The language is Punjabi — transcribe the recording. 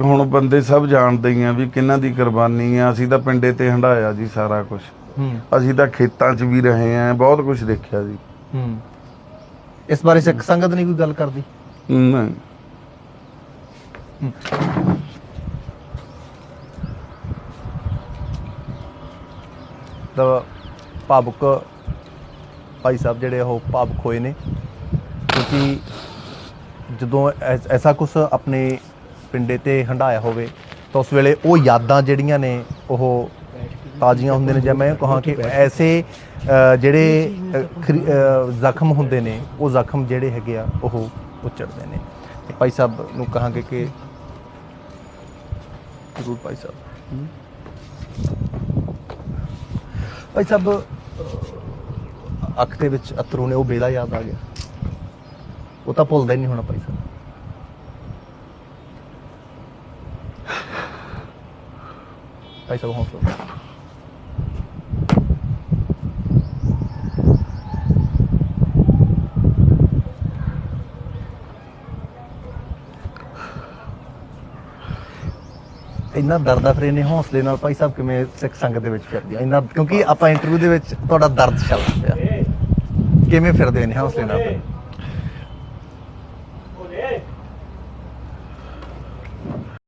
ਹੁਣ ਬੰਦੇ ਸਭ ਜਾਣਦੇ ਹੀ ਆ ਵੀ ਕਿਹਨਾਂ ਦੀ ਕੁਰਬਾਨੀ ਆ। ਅਸੀਂ ਤਾਂ ਪਿੰਡੇ ਤੇ ਹੰਡਾਇਆ ਜੀ ਸਾਰਾ ਕੁਝ ਹੂੰ। ਅਸੀਂ ਤਾਂ ਖੇਤਾਂ 'ਚ ਵੀ ਰਹੇ ਆ ਬਹੁਤ ਕੁਝ ਦੇਖਿਆ ਜੀ। ਹੂੰ। ਇਸ ਬਾਰੇ ਸਿੱਖ ਸੰਗਤ ਨਹੀਂ ਕੋਈ ਗੱਲ ਕਰਦੀ? ਨਹੀਂ ਤਾਂ ਭਾਵੁਕ ਭਾਈ ਸਾਹਿਬ ਜਿਹੜੇ ਉਹ ਭਾਵੁਕ ਹੋਏ ਨੇ। ਕਿਉਂਕਿ ਜਦੋਂ ਐਸ- ਐਸਾ ਕੁਝ ਆਪਣੇ ਪਿੰਡੇ ਤੇ ਹੰਡਾਇਆ ਹੋਵੇ, ਤਾਂ ਉਸ ਵੇਲੇ ਉਹ ਯਾਦਾਂ ਜਿਹੜੀਆਂ ਨੇ, ਉਹ ਤਾਜ਼ੀਆਂ ਹੁੰਦੇ ਨੇ। ਜਾਂ ਮੈਂ ਕਹਾਂ ਕਿ ਐਸੇ ਜਿਹੜੇ ਜ਼ਖਮ ਹੁੰਦੇ ਨੇ, ਉਹ ਜ਼ਖਮ ਜਿਹੜੇ ਹੈਗੇ ਆ, ਉਹ ਉਚੜਦੇ ਨੇ। ਤੇ ਭਾਈ ਸਾਹਿਬ ਨੂੰ ਕਹਾਂਗੇ ਕਿ ਜ਼ਰੂਰ ਭਾਈ ਸਾਹਿਬ। ਭਾਈ ਸਾਹਿਬ ਅੱਖ ਦੇ ਵਿੱਚ ਅਤਰੂ ਨੇ, ਉਹ ਵੇਲਾ ਯਾਦ ਆ ਗਿਆ। ਉਹ ਤਾਂ ਭੁੱਲਦਾ ਹੀ ਨਹੀਂ ਹੋਣਾ Bhai Sahib. Ahí está Juanfran. ਇੰਨਾ ਦਰਦ ਫਰੇ ਨੇ ਹੌਸਲੇ ਨਾਲ ਭਾਈ ਸਾਹਿਬ ਕਿਵੇਂ ਸਿੱਖ ਸੰਗਤ ਦੇ ਵਿੱਚ ਫਿਰਦੇ ਇੰਨਾ ਕਿਉਂਕਿ ਆਪਾਂ ਇੰਟਰਵਿਊ ਦੇ ਵਿੱਚ ਤੁਹਾਡਾ ਦਰਦ ਸ਼ਬਦ ਪਿਆ। ਕਿਵੇਂ ਫਿਰਦੇ ਨੇ ਹੌਸਲੇ ਨਾਲ?